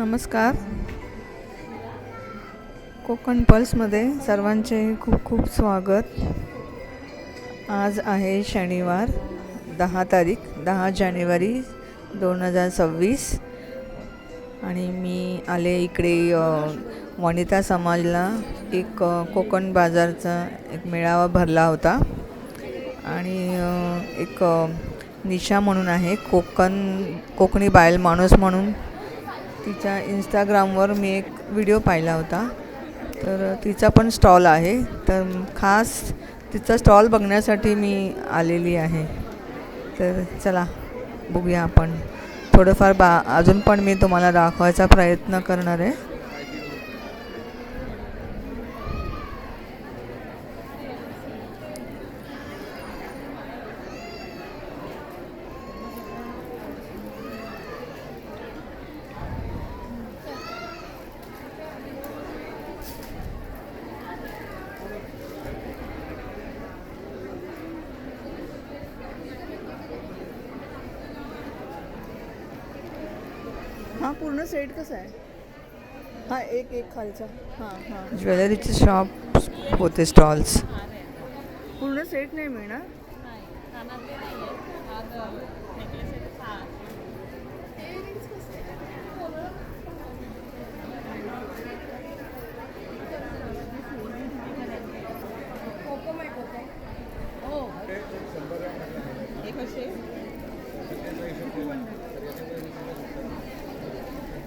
नमस्कार. कोकण पल्समध्ये सर्वांचे खूप खूप स्वागत. आज आहे शनिवार दहा तारीख दहा जानेवारी दोन हजार सव्वीस. आणि मी आले इकडे वनिता समाजला एक कोकण बाजारचा एक मेळावा भरला होता. आणि एक निशा म्हणून आहे कोकण कोकणी बायल माणूस म्हणून. तिच्या इंस्टाग्रामवर मी एक व्हिडिओ पाहिला होता. तर तिचा पण स्टॉल आहे. तर खास तिचा स्टॉल बघण्यासाठी मी आलेली आहे. तर चला बघूया आपण. थोडंफार बा अजून पण मी तुम्हाला दाखवायचा प्रयत्न करणार आहे. हा पूर्ण सेट कसा आहे? हा एक एक खालचा. हां हां. ज्वेलरीचे शॉप होते स्टॉल्स पूर्ण सेट नाही मिळणार?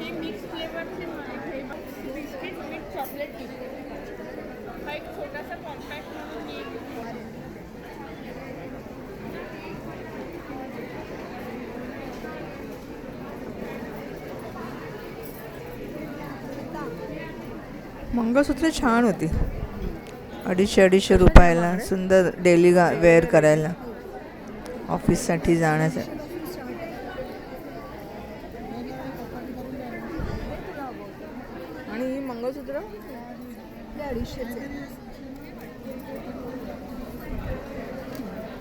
हे मिक्स फ्लेवरचे बिस्किट विथ चॉकलेट डिप हा एक छोटासा कॉम्पॅक्ट म्हणून एक मंगळसूत्र छान होती. अडीचशे अडीचशे रुपयाला सुंदर डेली गा वेअर करायला. ऑफिससाठी जाण्यासाठी आणि ही मंगळसूत्र?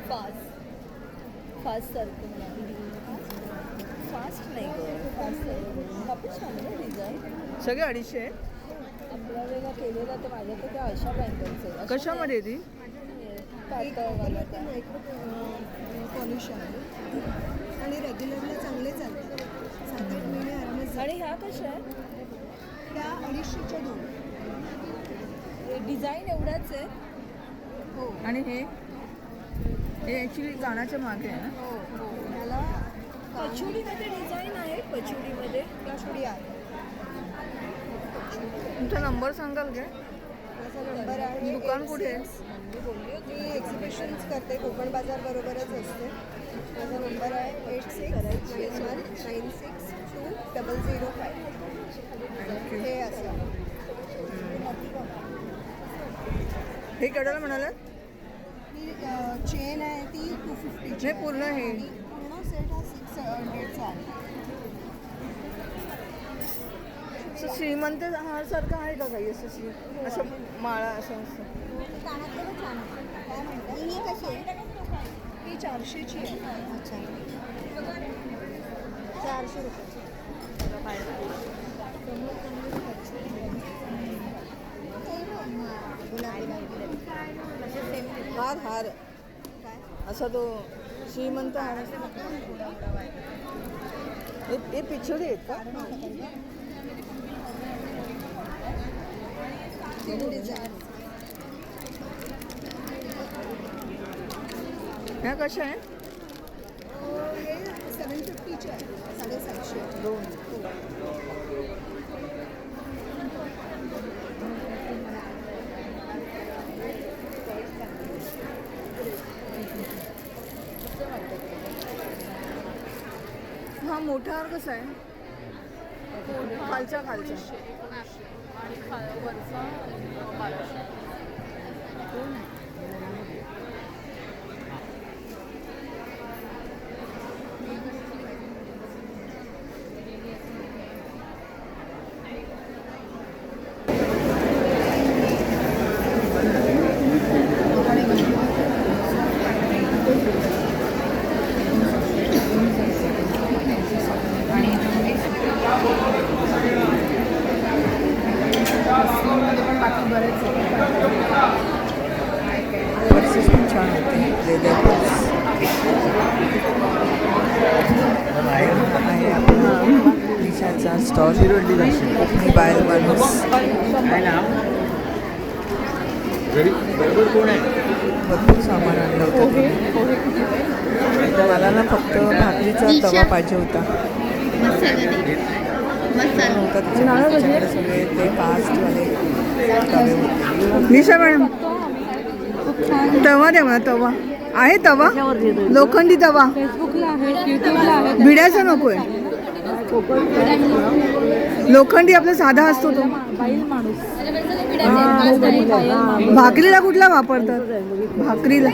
फास्ट फास्ट सारखं फास्ट नाही सगळे अडीचशे? आहेत आपल्या वेळेला केलेला तर माझ्याकडे त्या अशा बँगल्स आहे कशामध्ये आहे ती त्या आहे. आणि रेग्युलरला चांगले चालतात. सात आठ महिने आरामात आणि ह्या कशा आहेत. त्या अडीचशेच्या दोन. डिझाईन एवढाच आहे? हो. आणि हे? हे ॲक्च्युली गाण्याच्या मागे आहे ना? हो हो. त्याला पचुडीमध्ये डिझाईन आहे पचुडीमध्ये काशुडी आहे. तुमचा नंबर सांगाल काय माझा नंबर आहे. दुकान कुठे आहे? मी एक्झिबिशन्स करते कोकण बाजार बरोबरच असते. माझा नंबर आहे eight six nine one nine six two double zero five हे असं. हे केवढ्याला म्हणालात? ही चेन आहे ती टू फिफ्टीची नाही, पूर्ण हे. पूर्ण सेट हा सिक्स हंड्रेडचा आहे. असं श्रीमंत हार सारखं आहे का काही असं श्री असं माळा असं असं? आहे. ही कशी आहे ही चारशेची आहे. अच्छा चारशे रुपये हार हार. असा तो श्रीमंत हार हे हे पिछोडी आहेत का तीन डिझाईन ह्या कशा आहे सेवन फिफ्टीचे आहे साडेसातशे दोन हा मोठा हार कसा आहे? खालच्या खालच्या. आणि खा वरचा अं, बाराशे पर्सेस पण छान होते लेदर पर्स आहे आपला निशाचा स्टॉल कोकणी बायल माणूस भरपूर सामान आणलं होतं. मला ना फक्त भाकरीचा तवा पाहिजे होता सगळे ते निशा मॅडम. तवा द्या मला तवा. आहे तवा? लोखंडी तवा. भिड्याचा नकोय लोखंडी आपला साधा असतो तो. भाकरीला कुठला वापरतात? भाकरीला.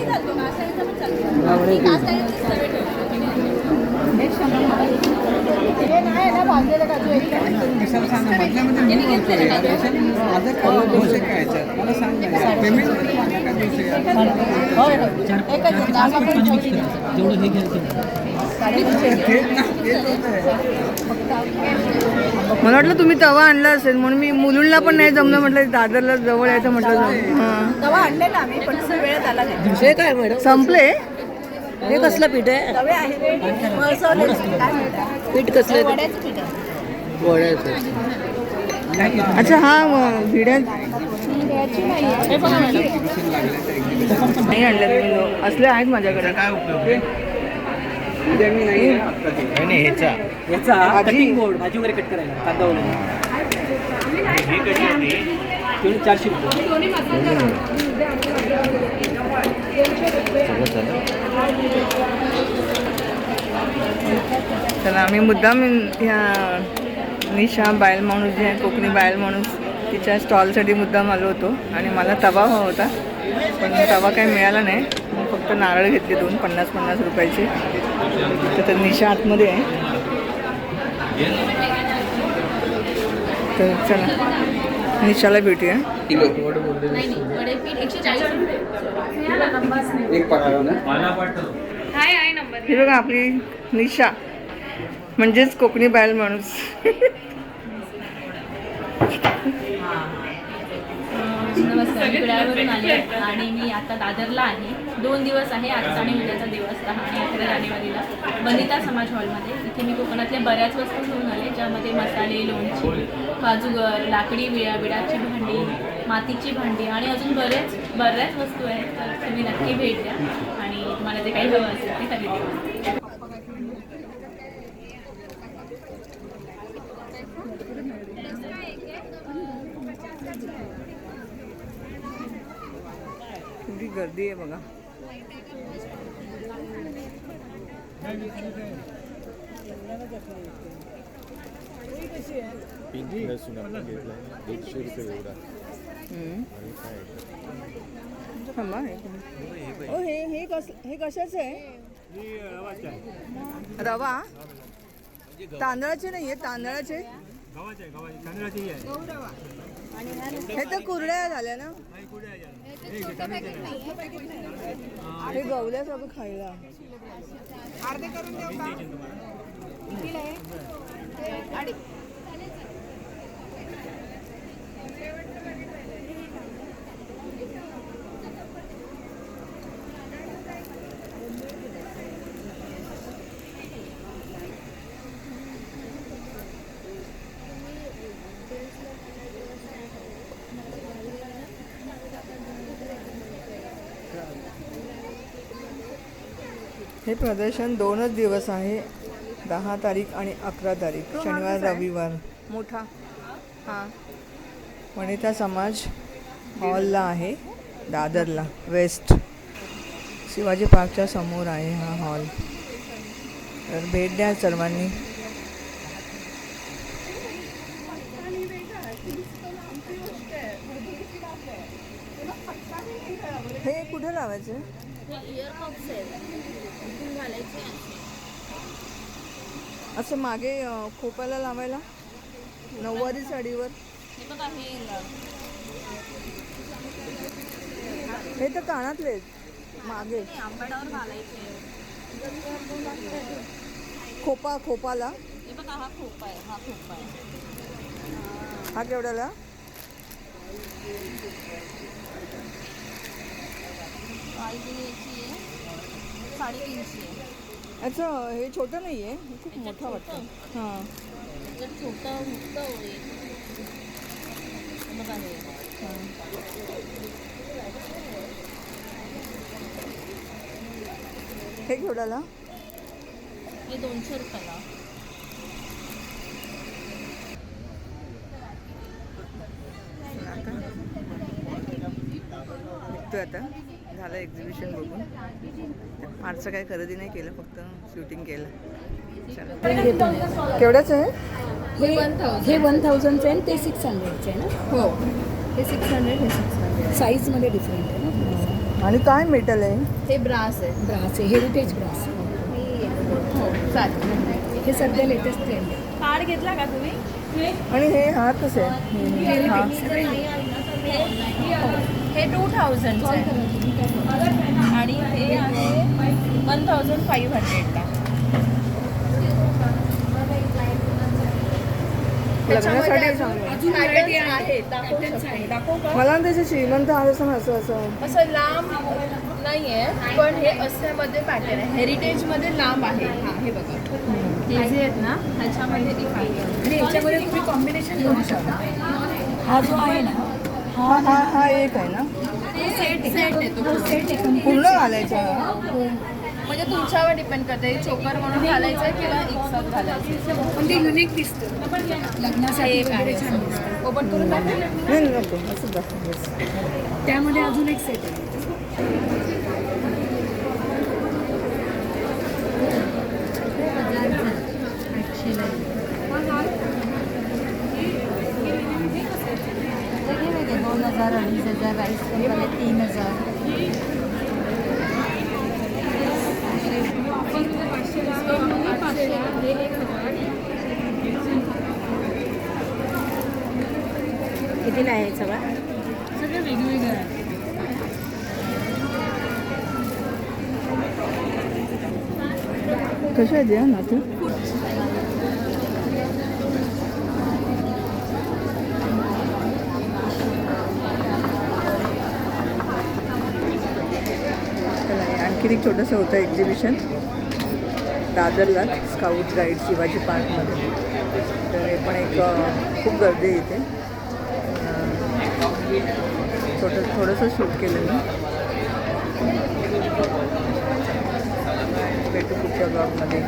मला वाटलं तुम्ही तवा आणला असेल म्हणून मी मुलुंडला पण नाही जमलं म्हटलं दादरला जवळ यायचं म्हटलं जाऊ. हां. तवा आणले ना आम्ही पण तसं वेळ झाला नाही हे काय मॅडम संपले हे कसलं पीठ आहे? काय पीठ कसलं आहे वड्याचं अच्छा हा म, भिड्या नाही आणलं असले आहेत माझ्याकडे. याचा कटिंग बोर्ड भाजी वगैरे कट करायला कांदा वगैरे चारशे रुपये. चला आम्ही मुद्दाम ह्या निशा बायल माणूस जे आहे कोकणी बायल माणूस तिच्या स्टॉलसाठी मुद्दाम आलो होतो आणि मला तवा हवा होता पण तवा काही मिळाला नाही. मग फक्त नारळ घेतले दोन पन्नास पन्नास रुपयाचे. तर ते निशा आतमध्ये आहे. तर चला निशाला भेटूया. हाय आहे नंबर ही बघा आपली निशा. म्हणजेच कोकणी बायल माणूस. नमस्कार कुडाळवरून आले आणि मी आता दादरला आहे. दोन दिवस आहे आजचा आणि उद्याचा दिवस दहा आणि अकरा जानेवारीला. वनिता समाज हॉलमध्ये. इथे मी कोकणातल्या बऱ्याच वस्तू घेऊन आले ज्यामध्ये मसाले लोणची काजूगर लाकडी विळा विडाची भांडी मातीची भांडी आणि अजून बरेच बऱ्याच वस्तू आहेत तर तुम्ही नक्की भेट द्या आणि तुम्हाला जे काही हवं असेल ते खरेदी करा किती गर्दी आहे बघा. पिंक घेतलाय. दीडशे रुपये एवढा. थांबा. ओ हे हे कस हे कशाचं आहे? रवा? तांदळाचे नाही आहे तांदळाचे? हे तर कुरड्या झाल्या ना. हे गवल्यासारखं खायला. हे प्रदर्शन दोनच दिवस आहे. दहा तारीख आणि अकरा तारीख शनिवार रविवार. मोठा. हां. वनिता समाज हॉलला आहे दादरला वेस्ट. शिवाजी पार्कच्या समोर आहे हा हॉल. तर भेट द्या सर्वांनी. हे कुठं लावायचं? घालायचे. असं मागे खोपाला लावायला? नऊवारी साडीवर? हे बघा हे हे तर कानातले. मागे. आंबाडावर घालायचे. खोपा खोपाला? हे बघा हा खोपा आहे हा खोपा आहे. हा केवढ्याला? आहे साडेतीनशे. आहे याचं हे छोटं नाही आहे हे खूप मोठं वाटतं हां. जर छोटं मुक्त होईल. हे बघा हे. हे केवढ्याला? हे दोनशे रुपयाला. आता. निघतोय आता. झालं एक्झिबिशन बघून. फारसं काही खरेदी नाही केलं फक्त शूटिंग केलं. चला. केवढ्याचं आहे? हे हे वन थाउजंडचं आहे ते सिक्स हंड्रेडचे आहे ना? हो. हे सिक्स हंड्रेड हे सिक्स हंड्रेड साईजमध्ये डिफरंट आहे ना? आणि काय मेटल आहे? हे ब्रास आहे. ब्रास आहे. हेरिटेज ब्रास हो चालेल. हे सध्या लेटेस्ट ट्रेंड आहे. कार्ड घेतला का तुम्ही? आणि हे हा. कसं आहे हा टू थाउजंडचं आहे. आणि हे आहे वन थाउजंड फाईव्ह हंड्रेडला लग्नासाठी आहे. मला ना त्याचे श्रीमंत हा असं असं. असं असं लांब नाही आहे पण हे अस्यामध्ये पॅटर्न आहे. हेरिटेजमध्ये लांब आहे. हा हे बघा. हे जे आहेत ना ह्याच्यामध्ये आणि याच्यामध्ये तुम्ही कॉम्बिनेशन करू शकता. हा जो आहे ना हा हा हा एक आहे ना. सेट सेट आहे. तो सेट आहे पूर्ण घालायचा. हा? म्हणजे तुमच्यावर डिपेंड करते. चोकर म्हणून घालायचं आहे किंवा एकसाथ घालायचं? पण ते युनिक दिसतं. लग्नासाठी वगैरे छान दिसतं. ओपन करून दाखवू? त्यामध्ये अजून एक सेट आहे. दोन हजार अडीच हजार राईस तीन हजार. कितीला आहे सगळं? सगळं वेगवेगळं आहे. कशा आहे द्या ना तू आणखीन एक छोटंसं होतं एक्झिबिशन दादरला स्काउट गाईड शिवाजी पार्कमध्ये. तर हे पण एक खूप गर्दी आहे इथे. छोटं थोडंसं शूट केलं मी. भेटू कुठच्या ब्लॉगमध्ये.